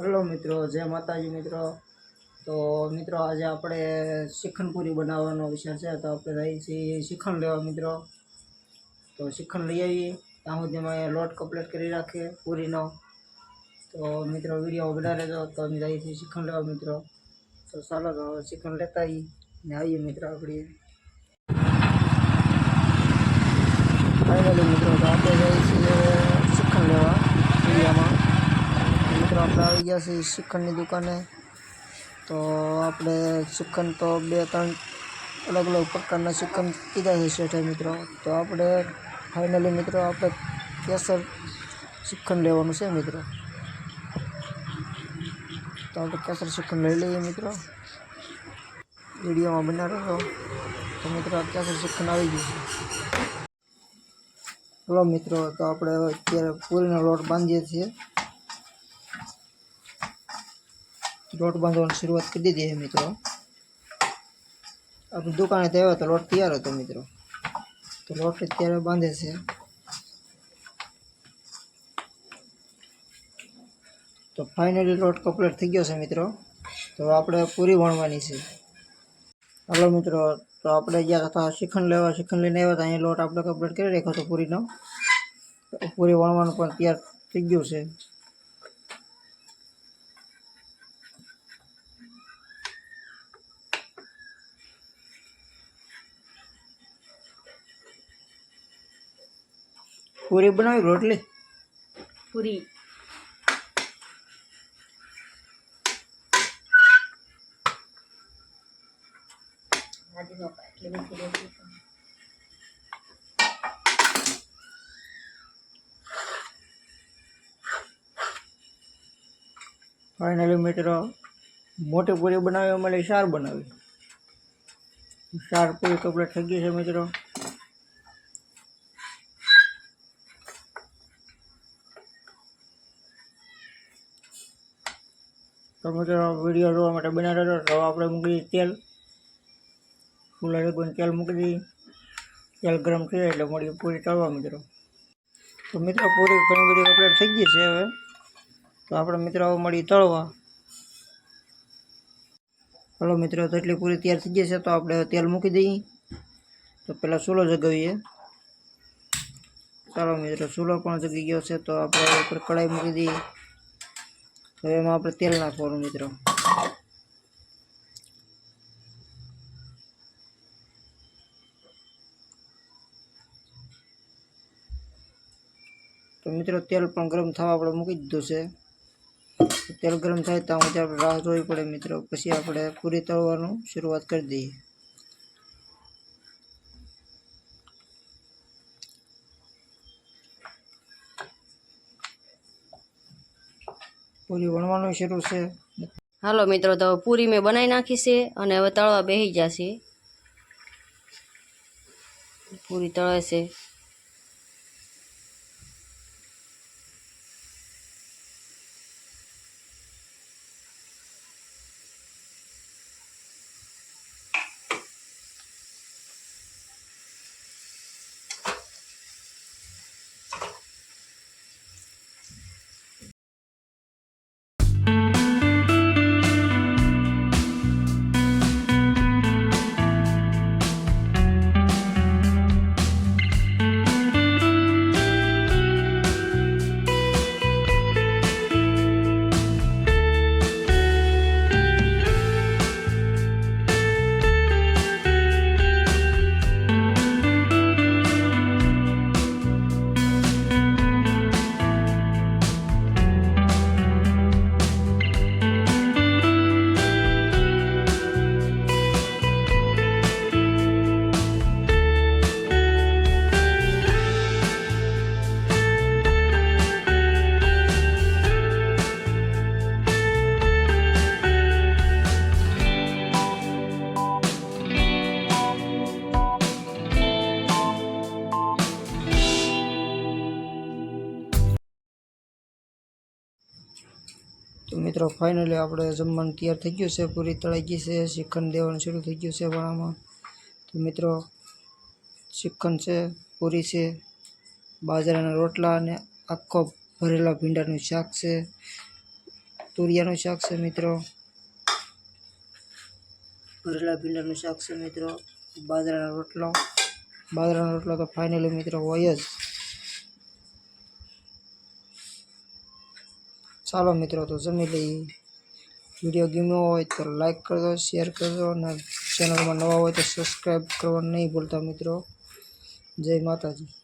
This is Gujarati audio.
હેલો મિત્રો, જય માતાજી મિત્રો. તો મિત્રો, આજે આપણે શ્રીખંડપુરી બનાવવાનો વિચાર છે. તો આપણે જઈએ છીએ શ્રીખંડ લેવા મિત્રો. તો શિખંડ લઈ આવીએ. ત્યાં સુધીમાં લોટ કમ્પ્લીટ કરી રાખીએ પૂરીનો. તો મિત્રો, વીડિયો વધારે રહેજો. તો અમે જઈએ છીએ શ્રીખંડ લેવા મિત્રો. તો ચાલો, તો શિખંડ લેતા આવીએ ને આવીએ મિત્રો આપણે. ફાઇનલી મિત્રો, તો આપણે જઈએ છીએ શિખંડ લેવા. ઇન્ડિયામાં મિત્રો આપણે આવી ગયા છીએ શ્રીખંડની દુકાને. તો આપણે શ્રીખંડ તો બે, ત્રણ અલગ અલગ પ્રકારના શ્રીખંડ કીધા છે શેઠે મિત્રો. તો આપણે ફાઇનલી મિત્રો આપણે કેસર શ્રીખંડ લેવાનું છે મિત્રો. તો આપણે કેસર શ્રીખંડ લઈ લઈએ મિત્રો. વિડીયોમાં બના રહ્યો તો મિત્રો આ કેસર શ્રીખંડ આવી ગયું છે. હલો મિત્રો, તો આપણે હવે અત્યારે પૂરીનો લોટ બાંધીએ છીએ. લોટ બાંધવાની શરૂઆત કરી દીધી છે મિત્રો. આપણી દુકાને આવ્યા તો લોટ તૈયાર હતો મિત્રો. તો લોટ અત્યારે બાંધે છે. તો ફાઇનલી લોટ કમ્પ્લીટ થઈ ગયો છે મિત્રો. તો આપણે પૂરી વણવાની છે. હલો મિત્રો, તો આપણે ગયા હતા શિખંડ લેવા શિખંડ લઈને આવ્યા હતા, અહીંયા લોટ આપણે કમ્પ્લીટ કરી રાખ્યો હતો પૂરીનો. પૂરી વણવાનું પણ તૈયાર થઈ ગયું છે. પૂરી બનાવી રોટલી પૂરી આજે નો પાય એટલે મીઠી રોટલી પણ. ફાઇનલી મિત્રો મોટી પૂરી બનાવી અમારે શાર બનાવી શાર પૂરી કમ્પ્લીટ થઈ ગઈ છે મિત્રો તો વીડિયો જોવા માટે બના હતો, તો આપણે મૂકી દઈએ તેલ. ફૂલા રેગું તેલ મૂકી દઈએ તેલ ગરમ થઈ એટલે મળી પૂરી તળવા મિત્રો. તો મિત્રો પૂરી ઘણી બધી કમ્પ્લીટ થઈ ગઈ છે હવે. તો આપણે મિત્રો મળી તળવા. હલો મિત્રો, તો એટલી પૂરી તૈયાર થઈ ગઈ છે, તો આપણે તેલ મૂકી દઈએ. તો પહેલાં ચૂલો જગાવીએ. ચાલો મિત્રો ચૂલો પણ જગી ગયો છે, તો આપણે ઉપર કઢાઈ મૂકી દઈએ. હવે એમાં આપણે તેલ નાખવાનું મિત્રો. તો મિત્રો તેલ પણ ગરમ થવા આપણે મૂકી દીધું છે. તેલ ગરમ થાય ત્યાં આપણે રાહ જોવી પડે મિત્રો. પછી આપણે પૂરી તળવાનું શરૂઆત કરી દઈએ. પૂરી વણવાનું શરૂ છે. હાલો મિત્રો, તો પૂરી મેં બનાવી નાખી છે અને હવે તળવા બેસી જશે. પૂરી તળે છે. તો મિત્રો ફાઇનલી આપણે જમવાનું તૈયાર થઈ ગયું છે. પૂરી તળાઈ ગઈ છે. શ્રીખંડ દેવાનું શરૂ થઈ ગયું છે વાળામાં તો મિત્રો, શ્રીખંડ છે, પૂરી છે, બાજરાના રોટલા અને આખો ભરેલા ભીંડાનું શાક છે, તુરિયાનું શાક છે મિત્રો. ભરેલા ભીંડાનું શાક છે મિત્રો, બાજરાનો રોટલો. બાજરાનો રોટલો તો ફાઇનલી મિત્રો હોય જ. ચાલો મિત્રો, તો જમી લઈએ. વીડિયો ગમ્યો હોય તો લાઇક કરજો શેર કરજો અને ચેનલમાં નવા હોય તો સબસ્ક્રાઈબ કરવાનું નહીં ભૂલતા મિત્રો. જય માતાજી.